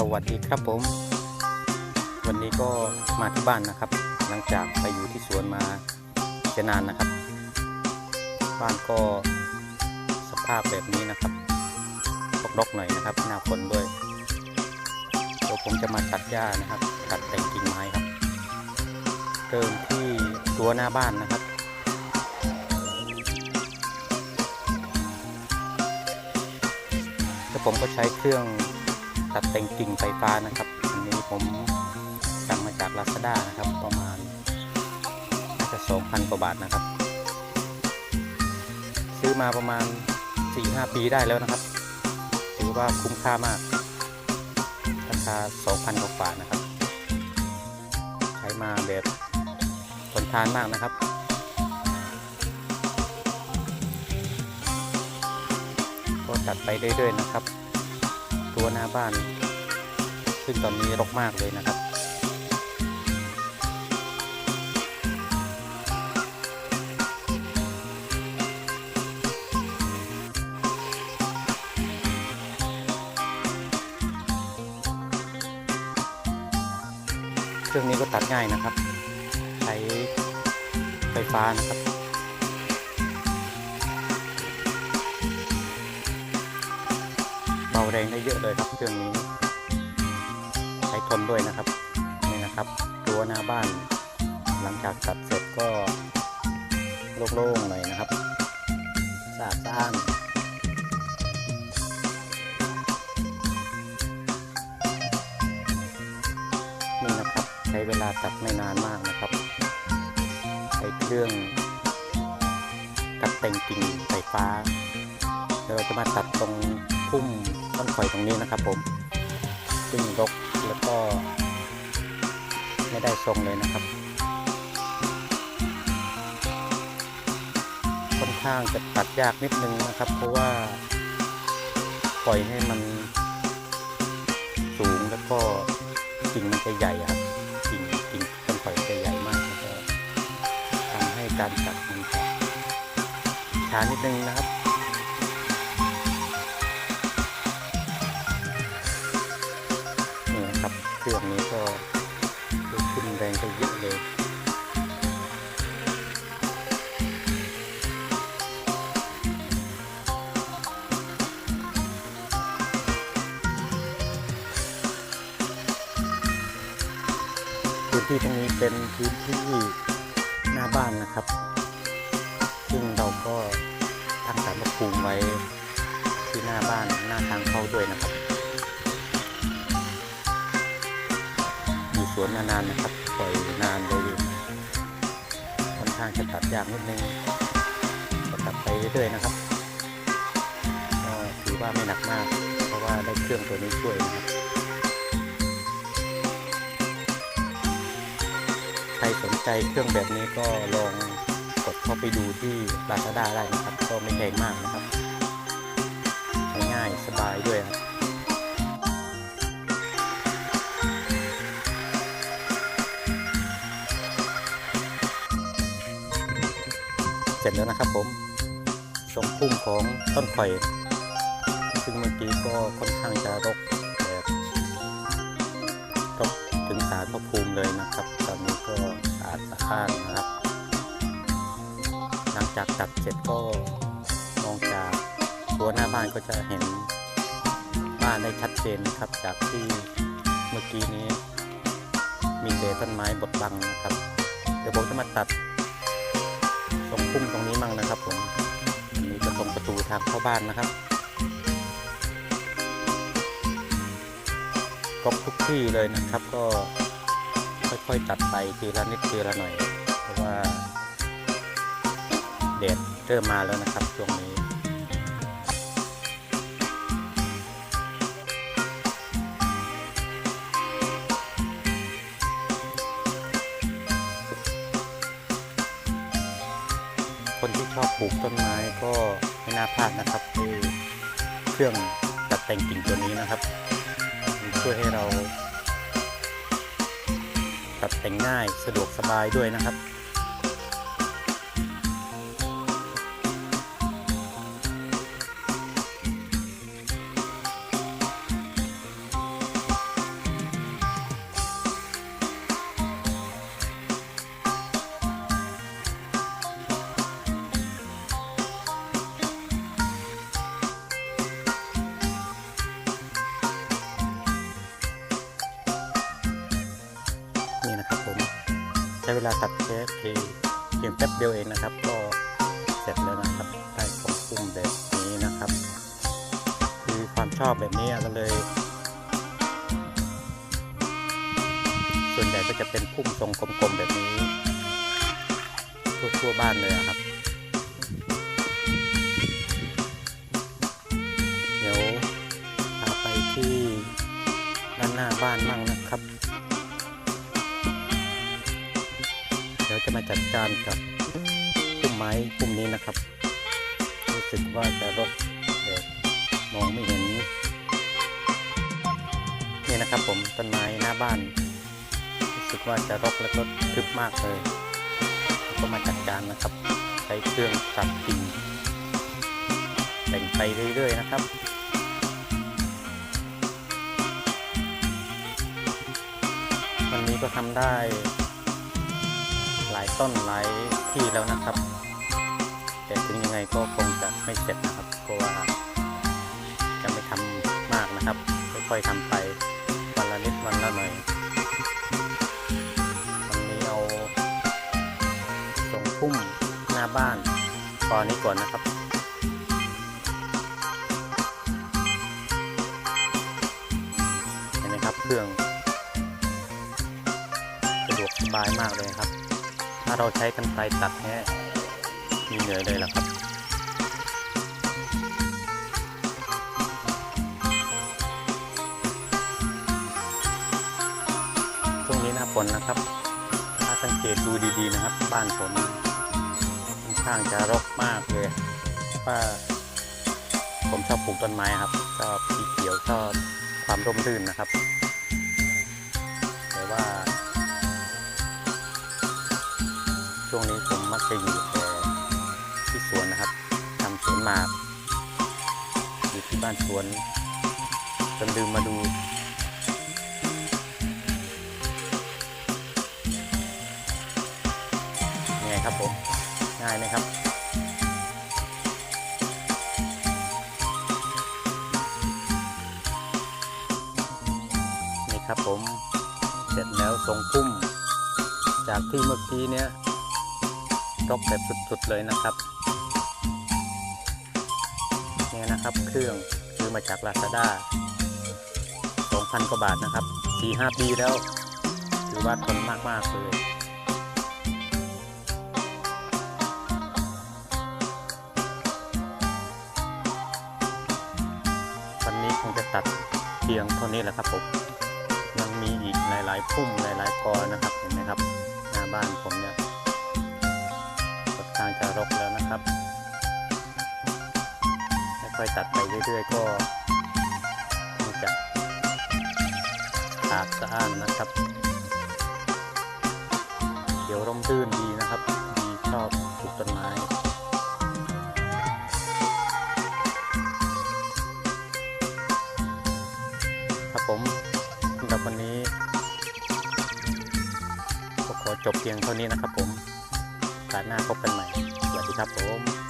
สวัสดีครับผม วันนี้ก็มาที่บ้านนะครับ หลังจากไปอยู่ที่สวนมาเจะนานนะครับ บ้านก็สภาพแบบนี้นะครับรกๆหน่อยนะครับหน้าฝนด้วยเดี๋ยวผมจะมาตัดหญ้านะครับ ตัดแต่งกิ่งไม้ครับเริ่มที่ตัวหน้าบ้านนะครับแล้วผมก็ใช้เครื่อง ตัดแต่งกิ่งไฟฟ้านะครับอันนี้ผมสั่งมาจาก Lazada นะครับประมาณน่าจะ2,000กว่าบาทนะครับ ซื้อมาประมาณ 4-5 ปีได้แล้วนะครับ ถือว่าคุ้มค่ามากราคา2,000กว่าบาทนะครับ ใช้มาแบบทนทานมากนะครับก็ตัดไปเรื่อยๆนะครับ ตัวหน้าบ้าน ซึ่งตอนนี้รกมากเลยนะครับ เครื่องนี้ก็ตัดง่ายนะครับ ใช้ไฟฟ้านะครับ แรงได้เยอะเลยครับเครื่องนี้ ใช้ทนด้วยนะครับนี่นะครับรั้วหน้าบ้าน หลังจากตัดเสร็จก็โล่งๆหน่อยนะครับสะอาดสะอ้านนี่นะครับใช้เวลาตัดไม่นานมากนะครับใช้เครื่องตัดแต่งกิ่งไฟฟ้าเดี๋ยวเราจะมาตัดตรงพุ่ม ต้นข่อยตรงนี้นะครับผม ซึ่งรกแล้วก็ ไม่ได้ทรงเลยนะครับ ค่อนข้างจะตัดยากนิดนึงนะครับ เพราะว่าปล่อยให้มันสูงแล้วก็กิ่งมันจะใหญ่ครับกิ่งกิ่งต้นข่อยจะใหญ่มากแล้วก็ทำให้การตัดมันช้านิดนึงนะครับ เรื่องนี้ก็ดูขึ้นแรงไปเยอะเลยพื้นที่ตรงนี้เป็นพื้นที่หน้าบ้านนะครับ ซึ่งเราก็ตั้งสารพระภูมิไว้ที่หน้าบ้านหน้าทางเข้าด้วยนะครับ วนนานๆนะครับ ปล่อยนานเลยค่อนข้างจะตัดยากนิดนึงก็ตัดไปเรื่อยๆนะครับก็ถือว่าไม่หนักมาก เพราะว่าได้เครื่องตัวนี้ช่วยนะครับใครสนใจเครื่องแบบนี้ก็ลองกดเข้าไปดูที่ Lazada ได้นะครับ ก็ไม่แพงมากนะครับใช้ง่ายสบายด้วยครับ ร็จแล้วนะครับผมทรงพุ่มของต้นข่อยซึ่งเมื่อกี้ก็ค่อนข้างจะรกแบบรกถึงสารพระภูมิเลยนะครับ ตอนนี้ก็สะอาดสะอ้านนะครับ หลังจากตัดเสร็จก็มองจากตัวหน้าบ้านก็จะเห็นบ้านได้ชัดเจนนะครับ จากที่เมื่อกี้นี้ มีแต่ต้นไม้บดบังนะครับ เดี๋ยวผมจะมาตัด ตรงพุ่มตรงนี้มั่งนะครับผมนี่จะตรงประตูทางเข้าบ้านนะครับก็ทุกที่เลยนะครับ ก็ค่อยๆตัดไปทีละนิดทีละหน่อย เพราะว่าแดดเริ่มมาแล้วนะครับช่วงนี้ คนที่ชอบปลูกต้นไม้ก็ไม่น่าพลาดนะครับ คือเครื่องตัดแต่งกิ่งตัวนี้นะครับมันช่วยให้เรา ตัดแต่งง่ายสะดวกสบายด้วยนะครับ ช้เวลาตัดเทปเพียงแป๊บเดียวเองนะครับ ก็เสร็จแล้วนะครับ ได้ของพุ่มแบบนี้นะครับ คือความชอบแบบนี้ก็เลย ส่วนใหญ่ก็จะเป็นพุ่มทรงกลมๆแบบนี้ทั่วๆบ้านเลยอะครับเดี๋ยวพาไปที่ด้านหน้าบ้านมั่งนะครับ มาจัดการกับพุ่มไม้พุ่มนี้นะครับ รู้สึกว่าจะรกแบบมองไม่เห็น นี่นะครับผมต้นไม้หน้าบ้าน รู้สึกว่าจะรกแล้วก็ทึบมากเลย ก็มาจัดการนะครับ ใช้เครื่องตัดกิ่งแบ่งไปเรื่อยๆนะครับวันนี้ก็ทำได้ ลายต้นหลายที่แล้วนะครับ แต่ถึงยังไงก็คงจะไม่เสร็จนะครับเพราะว่าจะไม่ทำมากนะครับค่อยๆทำไปวันละนิดวันละหน่อยวันนี้เอาส่งพุ่มหน้าบ้านตอนนี้ก่อนนะครับเห็นไหมครับเครื่องสะดวกสบายมากเลยครับ ถ้าเราใช้กันไกรตัดแค่มีเหนื่อยเลยล่ะครับช่วงนี้หน้าฝนนะครับ ถ้าสังเกตดูดีๆนะครับ บ้านผมค่อนข้างจะรกมากเลยว่าผมชอบปลูกต้นไม้ครับชอบสีเขียวชอบความร่มรื่นนะครับ มักจะอยู่แต่ที่สวนนะครับทำสวนหมากอยู่ที่บ้านสวนจนลืมมาดูไงครับผมง่ายไหมครับนี่ครับผมเสร็จแล้วทรงพุ่ม จากที่เมื่อกี้เนี้ย รกแบบสุดๆเลยนะครับเนี่ยนะครับเครื่องซื้อมาจาก Lazada 2,000 กว่าบาทนะครับ 4-5 ปีแล้ว ถือว่าทนมาก ๆ เลยวันนี้คงจะตัดเพียงเท่านี้แหละครับผมยังมีอีกหลายๆพุ่มหลายๆกอนะครับเห็นไหมครับ หน้าบ้านผมเนี่ย จะรกแล้วนะครับค่อยๆตัดไปเรื่อยๆ ก็จะสะอาดสะอ้านนะครับเขียวร่มรื่นดีนะครับ ดีชอบปลูกต้นไม้ครับผมสำหรับวันนี้ก็ขอจบเพียงเท่านี้นะครับผมกาสหน้าพบกันใหม่ ดีครับผม